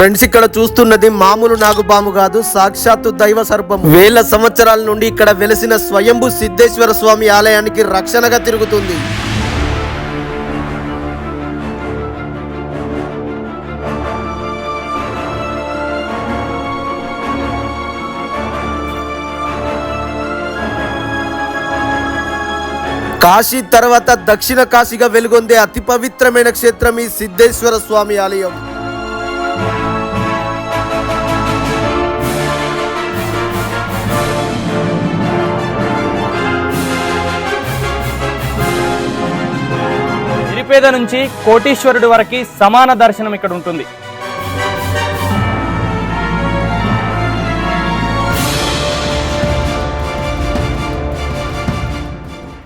Friends ఇక్కడ చూస్తున్నది మామూలు నాగుపాము కాదు సాక్షాత్తు దైవ సర్పం వేల సంవత్సరాల నుండి ఇక్కడ వెలసిన స్వయంభు సిద్ధేశ్వర స్వామి ఆలయానికి రక్షణగా తిరుగుతుంది. కాశీ తర్వాత దక్షిణ కాశీగా వెలుగొందే అతి పవిత్రమైన క్షేత్రం ఈ సిద్ధేశ్వర స్వామి ఆలయం. నిరుపేద నుంచి కోటీశ్వరుడు వరకు సమాన దర్శనం ఇక్కడ ఉంటుంది.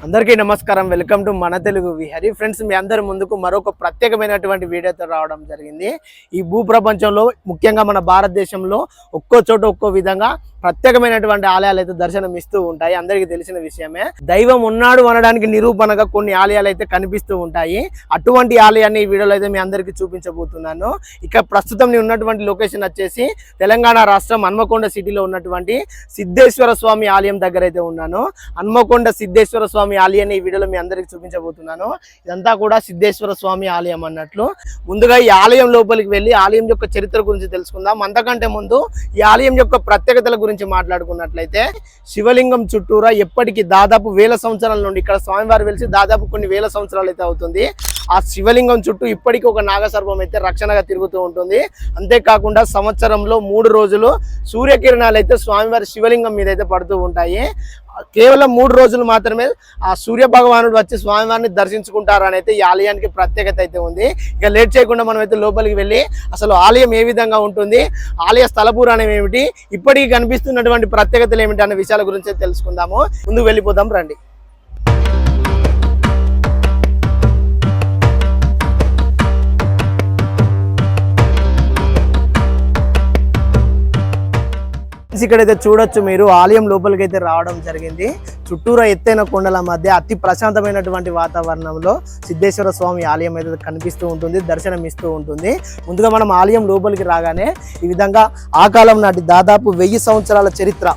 అందరికీ నమస్కారం. వెల్కమ్ టు మన తెలుగు విహరి ఫ్రెండ్స్ మీ అందరి ముందుకు మరొక ప్రత్యేకమైనటువంటి వీడియోతో రావడం జరిగింది. ఈ భూ ప్రపంచంలో ముఖ్యంగా మన భారతదేశంలో ఒక్కో చోట ఒక్కో విధంగా ప్రత్యేకమైనటువంటి ఆలయాలు అయితే దర్శనం ఇస్తూ ఉంటాయి. అందరికీ తెలిసిన విషయమే. దైవం ఉన్నాడు అనడానికి నిరూపణగా కొన్ని ఆలయాలు అయితే కనిపిస్తూ ఉంటాయి. అటువంటి ఆలయాన్ని ఈ వీడియోలో అయితే మీ అందరికీ చూపించబోతున్నాను. ఇక ప్రస్తుతం నేను ఉన్నటువంటి లొకేషన్ వచ్చేసి తెలంగాణ రాష్ట్రం హన్మకొండ సిటీలో ఉన్నటువంటి సిద్ధేశ్వర స్వామి ఆలయం దగ్గర అయితే ఉన్నాను. హన్మకొండ సిద్ధేశ్వర స్వామి ఆలయాన్ని ఈ వీడియోలో మీ అందరికీ చూపించబోతున్నాను. ఇదంతా కూడా సిద్ధేశ్వర స్వామి ఆలయం అన్నట్లు. ముందుగా ఈ ఆలయం లోపలికి వెళ్ళి ఆలయం యొక్క చరిత్ర గురించి తెలుసుకుందాం. అంతకంటే ముందు ఈ ఆలయం యొక్క ప్రత్యేకతల గురించి మాట్లాడుకున్నట్లయితే శివలింగం చుట్టూరా ఎప్పటికీ దాదాపు వేల సంవత్సరాల నుండి ఇక్కడ స్వామివారు వెలిసి దాదాపు కొన్ని వేల సంవత్సరాలు అయితే అవుతుంది. ఆ శివలింగం చుట్టూ ఇప్పటికీ ఒక నాగసర్పం అయితే రక్షణగా తిరుగుతూ ఉంటుంది. అంతేకాకుండా సంవత్సరంలో మూడు రోజులు సూర్యకిరణాలు అయితే స్వామివారి శివలింగం మీద అయితే పడుతూ ఉంటాయి. కేవలం మూడు రోజులు మాత్రమే ఆ సూర్య భగవానుడు వచ్చి స్వామివారిని దర్శించుకుంటారు అని అయితే ఈ ఆలయానికి ప్రత్యేకత అయితే ఉంది. ఇక లేట్ చేయకుండా మనం అయితే లోపలికి వెళ్ళి అసలు ఆలయం ఏ విధంగా ఉంటుంది ఆలయ స్థల పురాణం ఏమిటి ఇప్పటికీ కనిపిస్తున్నటువంటి ప్రత్యేకతలు ఏమిటి అనే విషయాల గురించి అయితే తెలుసుకుందాము. ముందుకు వెళ్ళిపోదాం రండి. ఇక్కడైతే చూడొచ్చు మీరు. ఆలయం లోపలికి అయితే రావడం జరిగింది. చుట్టూరా ఎత్తైన కొండల మధ్య అతి ప్రశాంతమైనటువంటి వాతావరణంలో సిద్ధేశ్వర స్వామి ఆలయం అయితే కనిపిస్తూ ఉంటుంది దర్శనం ఇస్తూ ఉంటుంది. ముందుగా మనం ఆలయం లోపలికి రాగానే ఈ విధంగా ఆ కాలం నాటి దాదాపు వెయ్యి సంవత్సరాల చరిత్ర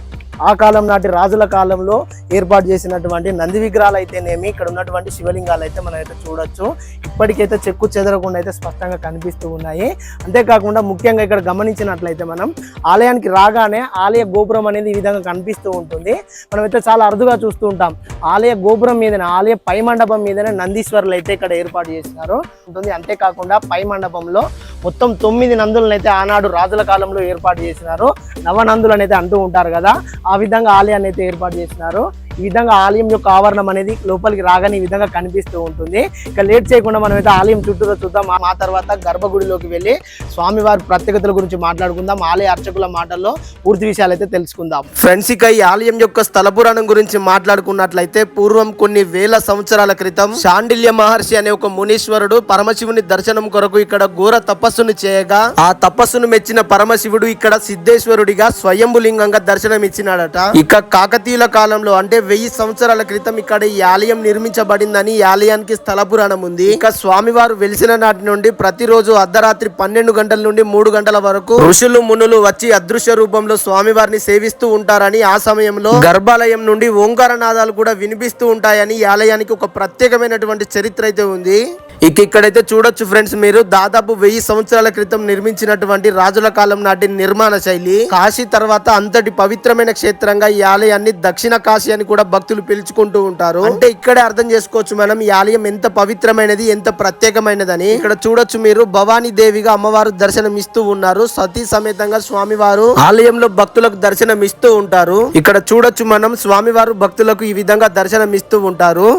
ఆ కాలం నాటి రాజుల కాలంలో ఏర్పాటు చేసినటువంటి నంది విగ్రహాలు అయితేనేమి ఇక్కడ ఉన్నటువంటి శివలింగాలు అయితే మనం అయితే చూడొచ్చు. ఇప్పటికైతే చెక్కు చెదరకుండా అయితే స్పష్టంగా కనిపిస్తూ ఉన్నాయి. అంతేకాకుండా ముఖ్యంగా ఇక్కడ గమనించినట్లయితే మనం ఆలయానికి రాగానే ఆలయ గోపురం అనేది ఈ విధంగా కనిపిస్తూ ఉంటుంది. మనమైతే చాలా అరుదుగా చూస్తూ ఉంటాం. ఆలయ గోపురం మీదనే ఆలయ పై మండపం మీదనే నందీశ్వరులు అయితే ఇక్కడ ఏర్పాటు చేసినారు. ఉంటుంది. అంతేకాకుండా పై మండపంలో మొత్తం తొమ్మిది నందులను అయితే ఆనాడు రాజుల కాలంలో ఏర్పాటు చేసినారు. నవనందులు అనేది అంటూ ఉంటారు కదా. ఆ విధంగా ఆలయాన్ని అయితే ఏర్పాటు చేసినారు. ఈ విధంగా ఆలయం యొక్క ఆవరణం అనేది లోపలికి రాగానే ఈ విధంగా కనిపిస్తూ ఉంటుంది. ఇక లేట్ చేయకుండా మనం అయితే ఆలయం చుట్టూతో చూద్దాం. ఆ- తర్వాత గర్భగుడిలోకి వెళ్ళి స్వామివారి ప్రత్యేకతల గురించి మాట్లాడుకుందాం. ఆలయ అర్చకుల మాటల్లో పూర్తి విషయాలు అయితే తెలుసుకుందాం. ఫ్రెండ్స్ ఇక ఈ ఆలయం యొక్క స్థల పురాణం గురించి మాట్లాడుకున్నట్లయితే పూర్వం కొన్ని వేల సంవత్సరాల క్రితం శాండిల్య మహర్షి అనే ఒక మునీశ్వరుడు పరమశివుని దర్శనం కొరకు ఇక్కడ ఘోర తపస్సును చేయగా ఆ తపస్సును మెచ్చిన పరమశివుడు ఇక్కడ సిద్ధేశ్వరుడిగా స్వయంభులింగంగా దర్శనం ఇచ్చినాడట ఇక కాకతీయుల కాలంలో అంటే వెయ్యి సంవత్సరాల క్రితం ఇక్కడ ఈ ఆలయం నిర్మించబడిందని ఈ ఆలయానికి స్థల పురాణం ఉంది. ఇక స్వామివారు వెలిసిన నాటి నుండి ప్రతిరోజు అర్ధరాత్రి పన్నెండు గంటల నుండి మూడు గంటల వరకు ఋషులు మునులు వచ్చి అదృశ్య రూపంలో స్వామివారిని సేవిస్తూ ఉంటారని ఆ సమయంలో గర్భాలయం నుండి ఓంకార నాదాలు కూడా వినిపిస్తూ ఉంటాయని ఈ ఆలయానికి ఒక ప్రత్యేకమైనటువంటి చరిత్ర అయితే ఉంది. ఇక ఇక్కడైతే చూడొచ్చు ఫ్రెండ్స్ మీరు దాదాపు వెయ్యి సంవత్సరాల క్రితం నిర్మించినటువంటి రాజుల కాలం నాటి నిర్మాణ శైలి. కాశీ తర్వాత అంతటి పవిత్రమైన క్షేత్రంగా ఈ ఆలయాన్ని దక్షిణ కాశీ అని కూడా భక్తులు పిలుచుకుంటూ ఉంటారు. అంటే ఇక్కడే అర్థం చేసుకోవచ్చు మనం ఈ ఆలయం ఎంత పవిత్రమైనది ఎంత ప్రత్యేకమైనదని. ఇక్కడ చూడొచ్చు మీరు భవానీ దేవిగా అమ్మవారు దర్శనం ఇస్తూ ఉన్నారు. సతీ సమేతంగా స్వామివారు ఆలయంలో భక్తులకు దర్శనం ఇస్తూ ఉంటారు. ఇక్కడ చూడొచ్చు మనం స్వామివారు భక్తులకు ఈ విధంగా దర్శనం ఇస్తూ ఉంటారు.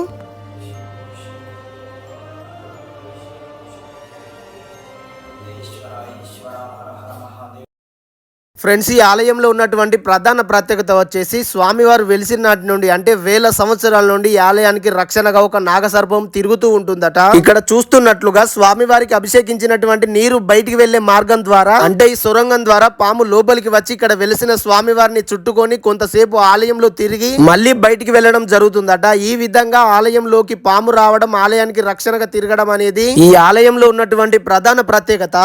ఫ్రెండ్స్ ఈ ఆలయంలో ఉన్నటువంటి ప్రధాన ప్రత్యేకత వచ్చేసి స్వామివారు వెలిసిన నాటి నుండి అంటే వేల సంవత్సరాల నుండి ఈ ఆలయానికి రక్షణగా ఒక నాగసర్పం తిరుగుతూ ఉంటుందట. ఇక్కడ చూస్తున్నట్లుగా స్వామివారికి అభిషేకించినటువంటి నీరు బయటికి వెళ్ళే మార్గం ద్వారా అంటే ఈ సొరంగం ద్వారా పాము లోపలికి వచ్చి ఇక్కడ వెలిసిన స్వామివారిని చుట్టుకొని కొంతసేపు ఆలయంలో తిరిగి మళ్ళీ బయటికి వెళ్ళడం జరుగుతుందట. ఈ విధంగా ఆలయంలోకి పాము రావడం ఆలయానికి రక్షణగా తిరగడం అనేది ఈ ఆలయంలో ఉన్నటువంటి ప్రధాన ప్రత్యేకత.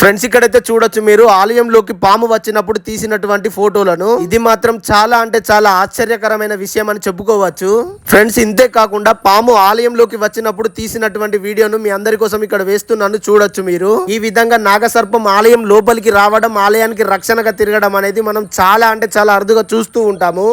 ఫ్రెండ్స్ ఇక్కడైతే చూడొచ్చు మీరు ఆలయంలోకి పాము వచ్చిన వచ్చినప్పుడు తీసినటువంటి ఫోటోలను ఇది మాత్రం చాలా అంటే చాలా ఆశ్చర్యకరమైన విషయం అని చెప్పుకోవచ్చు. ఫ్రెండ్స్ ఇంతే కాకుండా పాము ఆలయంలోకి వచ్చినప్పుడు తీసినటువంటి వీడియోను మీ అందరి కోసం ఇక్కడ వేస్తున్నాను చూడొచ్చు మీరు. ఈ విధంగా నాగసర్పం ఆలయం లోపలికి రావడం ఆలయానికి రక్షణగా తిరగడం అనేది మనం చాలా అంటే చాలా అరుదుగా చూస్తూ ఉంటాము.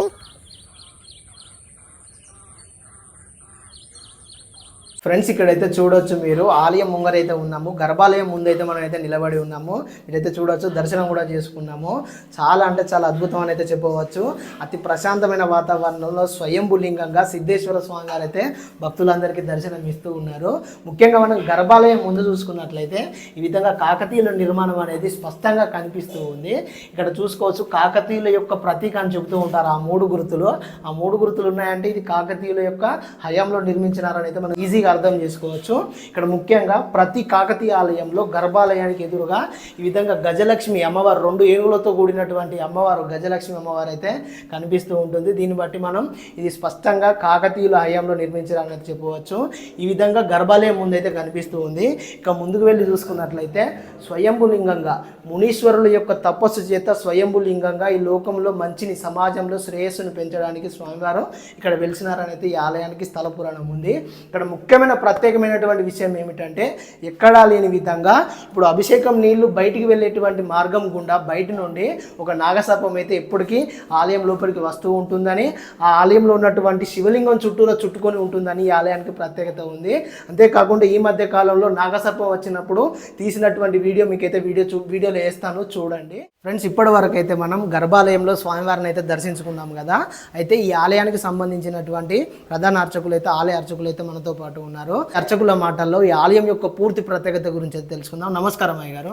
ఫ్రెండ్స్ ఇక్కడైతే చూడొచ్చు మీరు. ఆలయం ముంగరైతే ఉన్నాము. గర్భాలయం ముందైతే మనం అయితే నిలబడి ఉన్నాము. ఇదైతే చూడొచ్చు. దర్శనం కూడా చేసుకున్నాము. చాలా అంటే చాలా అద్భుతం అని అయితే చెప్పవచ్చు. అతి ప్రశాంతమైన వాతావరణంలో స్వయంభులింగంగా సిద్ధేశ్వర స్వామి గారు అయితే భక్తులందరికీ దర్శనం ఇస్తూ ఉన్నారు. ముఖ్యంగా మనం గర్భాలయం ముందు చూసుకున్నట్లయితే ఈ విధంగా కాకతీయుల నిర్మాణం అనేది స్పష్టంగా కనిపిస్తూ ఉంది. ఇక్కడ చూసుకోవచ్చు కాకతీయుల యొక్క ప్రతీక అని చెబుతూ ఉంటారు ఆ మూడు గుర్తులు. ఆ మూడు గుర్తులు ఉన్నాయంటే ఇది కాకతీయుల యొక్క హయాంలో నిర్మించినారని అయితే మనం ఈజీగా అర్థం చేసుకోవచ్చు. ఇక్కడ ముఖ్యంగా ప్రతి కాకతీయ ఆలయంలో గర్భాలయానికి ఎదురుగా ఈ విధంగా గజలక్ష్మి అమ్మవారు రెండు ఏనుగులతో కూడినటువంటి అమ్మవారు గజలక్ష్మి అమ్మవారు అయితే కనిపిస్తూ ఉంటుంది. దీన్ని బట్టి మనం ఇది స్పష్టంగా కాకతీయుల హయాంలో నిర్మించారని చెప్పవచ్చు. ఈ విధంగా గర్భాలయం ముందైతే కనిపిస్తూ ఉంది. ఇక ముందుకు వెళ్ళి చూసుకున్నట్లయితే స్వయంభులింగంగా మునీశ్వరుల యొక్క తపస్సు చేత స్వయంభులింగంగా ఈ లోకంలో మంచిని సమాజంలో శ్రేయస్సును పెంచడానికి స్వామివారు ఇక్కడ వెలిసినారని ఈ ఆలయానికి స్థల పురాణం ఉంది. ఇక్కడ ముఖ్యమైన ప్రత్యేకమైనటువంటి విషయం ఏమిటంటే ఎక్కడా లేని విధంగా ఇప్పుడు అభిషేకం నీళ్ళు బయటికి వెళ్ళేటువంటి మార్గం గుండా బయట నుండి ఒక నాగసర్పం అయితే ఎప్పటికీ ఆలయం లోపలికి వస్తూ ఉంటుందని ఆ ఆలయంలో ఉన్నటువంటి శివలింగం చుట్టూరా చుట్టుకొని ఉంటుందని ఈ ఆలయానికి ప్రత్యేకత ఉంది. అంతేకాకుండా ఈ మధ్య కాలంలో నాగసర్పం వచ్చినప్పుడు తీసినటువంటి వీడియో మీకైతే వీడియో చూ వీడియోలో వేస్తాను చూడండి. ఫ్రెండ్స్ ఇప్పటి వరకు అయితే మనం గర్భాలయంలో స్వామివారిని అయితే దర్శించుకున్నాం కదా. అయితే ఈ ఆలయానికి సంబంధించినటువంటి ప్రధాన అర్చకులు అయితే ఆలయ అర్చకులు అయితే మనతో పాటు ఉన్నారు. అర్చకుల మాటల్లో ఈ ఆలయం యొక్క పూర్తి ప్రత్యేకత గురించి తెలుసుకుందాం. నమస్కారం అయ్యగారు.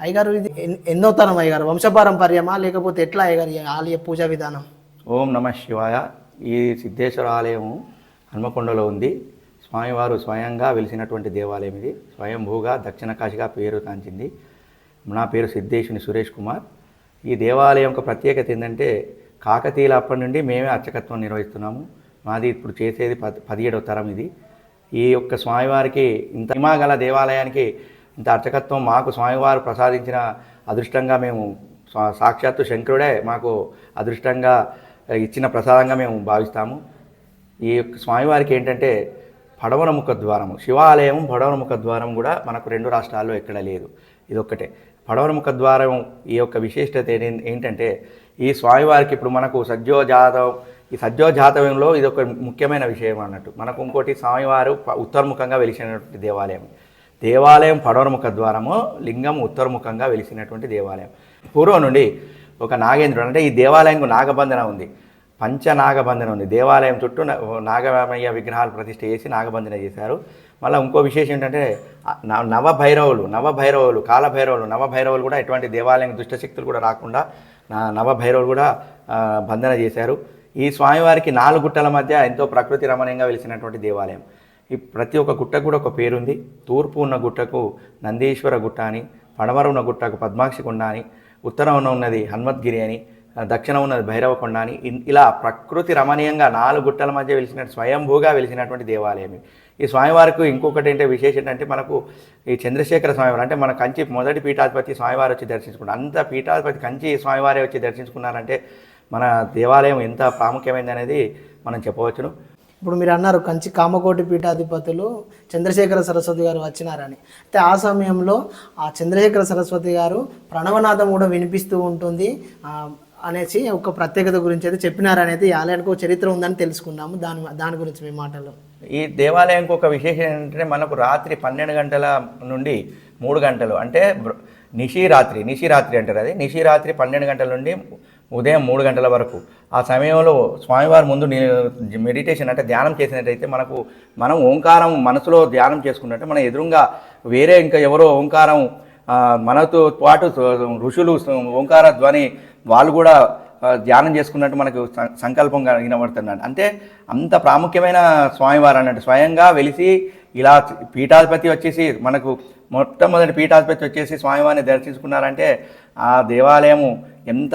అయ్యగారు ఇది ఎన్- ఎన్నో తరం అయ్యగారు? వంశపారంపర్యమా లేకపోతే ఎట్లా అయ్యగారు ఈ ఆలయ పూజా విధానం? ఓం నమ శివాయ. ఈ సిద్ధేశ్వర ఆలయము హన్మకొండలో ఉంది. స్వామివారు స్వయంగా వెలిసినటువంటి దేవాలయం ఇది. స్వయంభూగా దక్షిణ కాశిగా పేరు కాంచింది నా పేరు సిద్ధేశుని సురేష్ కుమార్. ఈ దేవాలయం యొక్క ప్రత్యేకత ఏంటంటే కాకతీయుల అప్పటి నుండి మేమే అర్చకత్వం నిర్వహిస్తున్నాము. మాది ఇప్పుడు చేసేది పద్ పదిహేడవ తరం ఇది. ఈ యొక్క స్వామివారికి ఇంత మహిమా గల దేవాలయానికి ఇంత అర్చకత్వం మాకు స్వామివారు ప్రసాదించిన అదృష్టంగా మేము సాక్షాత్తు శంకరుడే మాకు అదృష్టంగా ఇచ్చిన ప్రసాదంగా మేము భావిస్తాము. ఈ యొక్క స్వామివారికి ఏంటంటే పడవన ముఖ ద్వారము శివాలయం పడవన ముఖ ద్వారం కూడా మనకు రెండు రాష్ట్రాల్లో ఎక్కడ లేదు. ఇదొక్కటే. పడవన ముఖ ద్వారం ఈ యొక్క విశిష్టత ఏంటంటే ఈ స్వామివారికి ఇప్పుడు మనకు సద్యోజాతం ఈ సద్యోజాతవ్యంలో ఇది ఒక ముఖ్యమైన విషయం అన్నట్టు. మనకు ఇంకోటి స్వామివారు ఉత్తర్ముఖంగా వెలిసినటువంటి దేవాలయం. దేవాలయం పడవరముఖ ద్వారము లింగం ఉత్తర్ముఖంగా వెలిసినటువంటి దేవాలయం. పూర్వం నుండి ఒక నాగేంద్రుడు అంటే ఈ దేవాలయంకు నాగబంధన ఉంది. పంచ నాగబంధన ఉంది. దేవాలయం చుట్టూ నాగమయ్య విగ్రహాలు ప్రతిష్ఠ చేసి నాగబంధన చేశారు. మళ్ళీ ఇంకో విశేషం ఏంటంటే నవభైరవులు నవభైరవులు కాలభైరవులు నవభైరవులు కూడా ఎటువంటి దేవాలయం దుష్టశక్తులు కూడా రాకుండా నా- నవభైరవులు కూడా బంధన చేశారు. ఈ స్వామివారికి నాలుగు గుట్టల మధ్య ఎంతో ప్రకృతి రమణీయంగా వెలిసినటువంటి దేవాలయం. ఈ ప్రతి ఒక్క గుట్టకు కూడా ఒక పేరుంది. తూర్పు ఉన్న గుట్టకు నందీశ్వర గుట్ట అని పడమర ఉన్న గుట్టకు పద్మాక్షి కొండ అని ఉత్తరం ఉన్నది హనుమద్గిరి అని దక్షిణం ఉన్నది భైరవకొండ అని. ఇలా ప్రకృతి రమణీయంగా నాలుగు గుట్టల మధ్య వెలిసిన స్వయంభూగా వెలిసినటువంటి దేవాలయం ఈ స్వామివారికి ఇంకొకటి ఏంటంటే విశేషం ఏంటంటే మనకు ఈ చంద్రశేఖర స్వామివారు అంటే మన కంచి మొదటి పీఠాధిపతి స్వామివారు వచ్చి దర్శించుకున్నారు. అంత పీఠాధిపతి కంచి స్వామివారే వచ్చి దర్శించుకున్నారంటే మన దేవాలయం ఎంత ప్రాముఖ్యమైనది అనేది మనం చెప్పవచ్చును. ఇప్పుడు మీరు అన్నారు కంచి కామకోటి పీఠాధిపతులు చంద్రశేఖర సరస్వతి గారు వచ్చినారని. అయితే ఆ సమయంలో ఆ చంద్రశేఖర సరస్వతి గారు ప్రణవనాదం కూడా వినిపిస్తూ ఉంటుంది అనేసి ఒక ప్రత్యేకత గురించి అయితే చెప్పినారనేది ఆలయానికి ఒక చరిత్ర ఉందని తెలుసుకున్నాము. దాని దాని గురించి మీ మాటలు. ఈ దేవాలయంకి ఒక విశేషం ఏంటంటే మనకు రాత్రి పన్నెండు గంటల నుండి మూడు గంటలు అంటే నిశిరాత్రి నిశిరాత్రి అంటారు అది. నిశిరాత్రి పన్నెండు గంటల నుండి ఉదయం మూడు గంటల వరకు. ఆ సమయంలో స్వామివారి ముందు మెడిటేషన్ అంటే ధ్యానం చేసినట్టయితే మనకు మనం ఓంకారం మనసులో ధ్యానం చేసుకున్నట్టే మన ఎదురుగా వేరే ఇంకా ఎవరో ఓంకారం మనతో పాటు ఋషులు ఓంకార ధ్వని వాళ్ళు కూడా ధ్యానం చేసుకున్నట్టు మనకు సం- సంకల్పంగా వినబడుతున్నాడు అంటే అంత ప్రాముఖ్యమైన స్వామివారు అన్నట్టు స్వయంగా వెలిసి ఇలా పీఠాధిపతి వచ్చేసి మనకు మొట్టమొదటి పీఠాధిపతి వచ్చేసి స్వామివారిని దర్శించుకున్నారంటే ఆ దేవాలయము ఎంత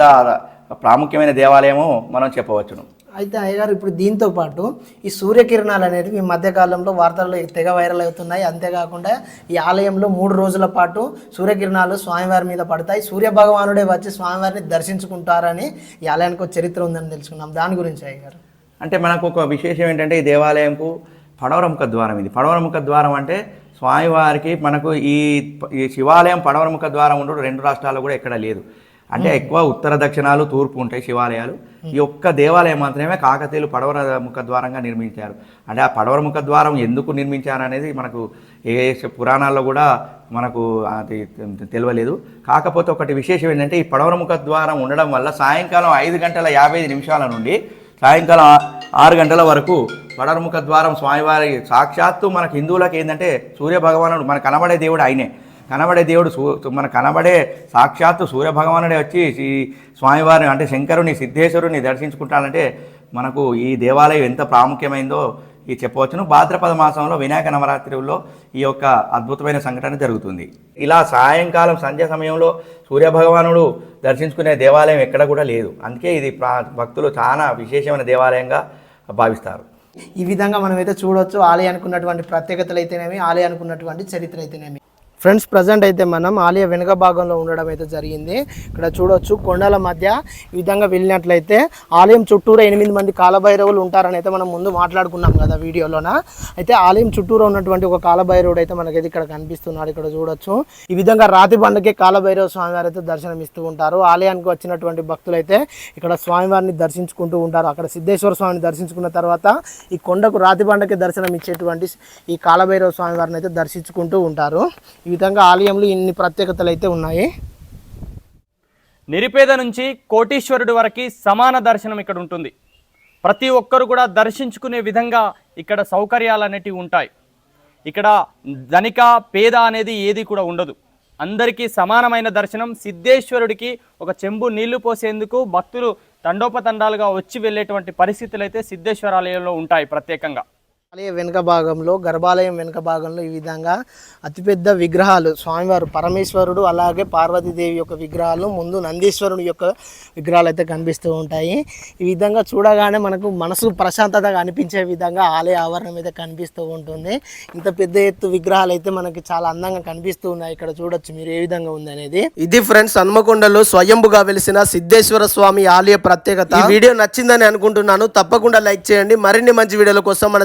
ప్రాముఖ్యమైన దేవాలయమో మనం చెప్పవచ్చును. అయితే అయ్యగారు ఇప్పుడు దీంతో పాటు ఈ సూర్యకిరణాలు అనేవి ఈ మధ్యకాలంలో వార్తల్లో తెగ వైరల్ అవుతున్నాయి. అంతేకాకుండా ఈ ఆలయంలో మూడు రోజుల పాటు సూర్యకిరణాలు స్వామివారి మీద పడతాయి. సూర్య భగవానుడే వచ్చి స్వామివారిని దర్శించుకుంటారని ఈ ఆలయానికి ఒక చరిత్ర ఉందని తెలుసుకున్నాం. దాని గురించి అయ్యగారు. అంటే మనకు ఒక విశేషం ఏంటంటే ఈ దేవాలయంకు పడవరముఖ ద్వారం ఇది. పడవరముఖ ద్వారం అంటే స్వామివారికి మనకు ఈ ఈ శివాలయం పడవరముఖ ద్వారం ఉండడం రెండు రాష్ట్రాల్లో కూడా ఎక్కడ లేదు. అంటే ఎక్కువ ఉత్తర దక్షిణాలు తూర్పు ఉంటాయి శివాలయాలు. ఈ ఒక్క దేవాలయం మాత్రమే కాకతీయులు పడవర ముఖ ద్వారంగా నిర్మించారు. అంటే ఆ పడవర ముఖ ద్వారం ఎందుకు నిర్మించారు అనేది మనకు ఏ పురాణాల్లో కూడా మనకు అది తెలియలేదు కాకపోతే ఒకటి విశేషం ఏంటంటే ఈ పడవర ముఖ ద్వారం ఉండడం వల్ల సాయంకాలం ఐదు గంటల యాభై ఐదు నిమిషాల నుండి సాయంకాలం ఆరు గంటల వరకు వడర్ముఖ ద్వారం స్వామివారి సాక్షాత్తు మనకు హిందువులకు ఏంటంటే సూర్య భగవానుడు మనకు కనబడే దేవుడు ఆయనే. కనబడే దేవుడు సూ మన కనబడే సాక్షాత్తు సూర్య భగవానుడే వచ్చి ఈ స్వామివారిని అంటే శంకరుని సిద్ధేశ్వరుని దర్శించుకుంటానంటే మనకు ఈ దేవాలయం ఎంత ప్రాముఖ్యమైందో ఈ చెప్పవచ్చును. భాద్రపద మాసంలో వినాయక నవరాత్రుల్లో ఈ యొక్క అద్భుతమైన సంఘటన జరుగుతుంది. ఇలా సాయంకాలం సంధ్య సమయంలో సూర్యభగవానుడు దర్శించుకునే దేవాలయం ఎక్కడ కూడా లేదు. అందుకే ఇది ప్రా- భక్తులు చాలా విశేషమైన దేవాలయంగా భావిస్తారు. ఈ విధంగా మనమైతే చూడొచ్చు. ఆలయానికి ఉన్నటువంటి ప్రత్యేకతలు అయితేనేమి ఆలయానికి ఉన్నటువంటి చరిత్ర అయితేనేమి. ఫ్రెండ్స్ ప్రజెంట్ అయితే మనం ఆలయ వెనుక భాగంలో ఉండడం అయితే జరిగింది. ఇక్కడ చూడొచ్చు కొండల మధ్య ఈ విధంగా వెళ్ళినట్లయితే ఆలయం చుట్టూరా ఎనిమిది మంది కాలభైరవులు ఉంటారని అయితే మనం ముందు మాట్లాడుకున్నాం కదా వీడియోలోన. అయితే ఆలయం చుట్టూరా ఉన్నటువంటి ఒక కాలభైరవుడు అయితే మనకైతే ఇక్కడ కనిపిస్తున్నాడు ఇక్కడ చూడొచ్చు. ఈ విధంగా రాతి బండకే కాలభైరవ స్వామివారు అయితే దర్శనం ఇస్తూ ఉంటారు. ఆలయానికి వచ్చినటువంటి భక్తులు అయితే ఇక్కడ స్వామివారిని దర్శించుకుంటూ ఉంటారు. అక్కడ సిద్ధేశ్వర స్వామిని దర్శించుకున్న తర్వాత ఈ కొండకు రాతి పండుగకి దర్శనం ఇచ్చేటువంటి ఈ కాలభైరవ స్వామివారిని అయితే దర్శించుకుంటూ ఉంటారు. ఈ విధంగా ఆలయంలో ఇన్ని ప్రత్యేకతలు అయితే ఉన్నాయి. నిరుపేద నుంచి కోటీశ్వరుడు వరకు సమాన దర్శనం ఇక్కడ ఉంటుంది. ప్రతి ఒక్కరు కూడా దర్శించుకునే విధంగా ఇక్కడ సౌకర్యాలు అనేటివి ఉంటాయి. ఇక్కడ ధనిక పేద అనేది ఏది కూడా ఉండదు. అందరికీ సమానమైన దర్శనం సిద్ధేశ్వరుడికి ఒక చెంబు నీళ్ళు పోసేందుకు భక్తులు తండోపతండాలుగా వచ్చి వెళ్ళేటువంటి పరిస్థితులు అయితే సిద్ధేశ్వర ఆలయంలో ఉంటాయి ప్రత్యేకంగా. ఆలయ వెనుక భాగంలో గర్భాలయం వెనుక భాగంలో ఈ విధంగా అతిపెద్ద విగ్రహాలు స్వామివారు పరమేశ్వరుడు అలాగే పార్వతీదేవి యొక్క విగ్రహాలు ముందు నందీశ్వరుడు యొక్క విగ్రహాలు అయితే కనిపిస్తూ ఉంటాయి. ఈ విధంగా చూడగానే మనకు మనసు ప్రశాంతతగా అనిపించే విధంగా ఆలయ ఆవరణం అయితే కనిపిస్తూ ఉంటుంది. ఇంత పెద్ద ఎత్తు విగ్రహాలు అయితే మనకి చాలా అందంగా కనిపిస్తూ ఉన్నాయి. ఇక్కడ చూడొచ్చు మీరు ఏ విధంగా ఉంది అనేది. ఇది ఫ్రెండ్స్ హన్మకొండలో స్వయంభుగా వెలిసిన సిద్ధేశ్వర స్వామి ఆలయ ప్రత్యేకత. వీడియో నచ్చిందని అనుకుంటున్నాను. తప్పకుండా లైక్ చేయండి. మరిన్ని మంచి వీడియోల కోసం మన